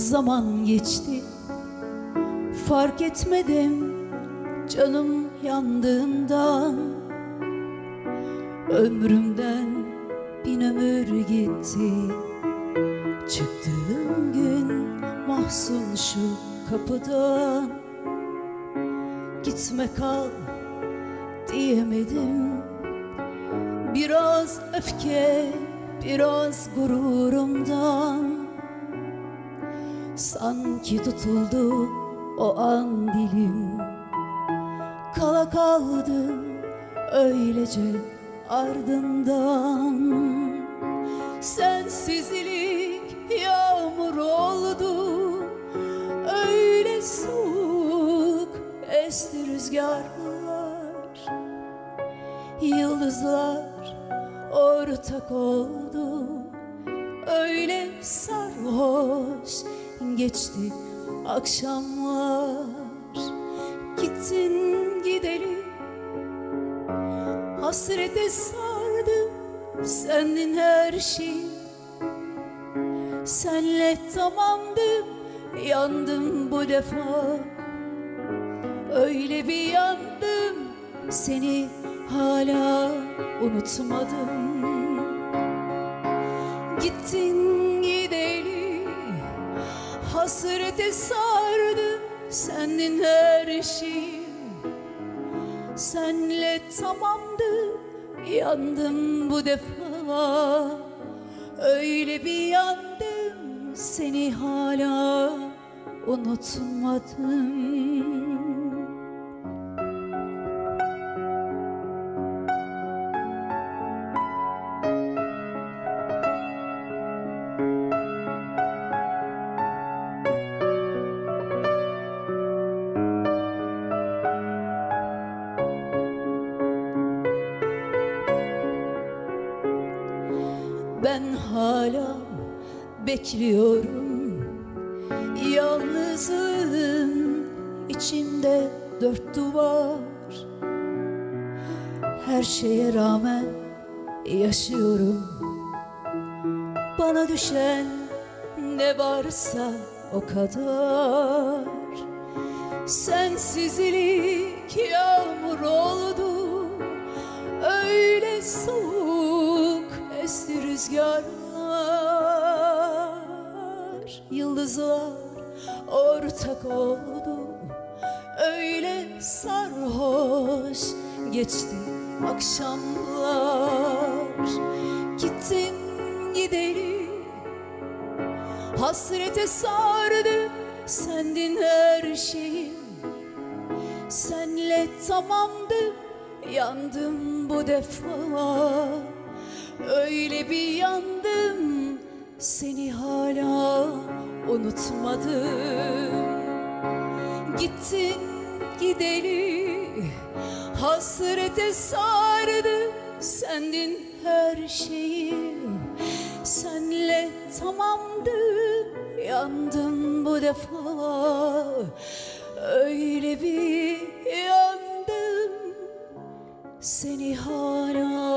zaman geçti. Fark etmedim canım yandığından. Ömrümden bin ömür gitti. Çıktığım gün mahzun şu kapıdan. Gitme kal diyemedim. Biraz öfke, biraz gururumdan Sanki tutuldu o an dilim. Kala kaldım öylece ardından Sensizlik yağmur oldu Öyle soğuk esti rüzgarlar. Yıldızlar ortak oldu Öyle sarhoş geçti akşamlar. Gittin gideli Hasrete sardım Sendin her şey Senle tamamdım Yandım bu defa. Öyle bir yandım Seni hala unutmadım Gittin gideli Hasrete sardım Sendin her şeyim Senle tamamdı Yandım bu defa. Öyle bir yandım Seni hala unutmadım Ben hala bekliyorum. Yalnızlığın içinde dört duvar. Her şeye rağmen yaşıyorum. Bana düşen ne varsa o kadar. Sensizlik rüzgarlar Yıldızlar ortak oldu. Öyle sarhoş geçti akşamlar. Gittin gideli Hasrete sardım sendin her şeyim Senle tamamdım yandım bu defa Öyle bir yandım seni hala unutmadım. Gittin gideli hasrete sardım Sendin her şeyim senle tamamdım Yandım bu defa. Öyle bir yandım Seni hala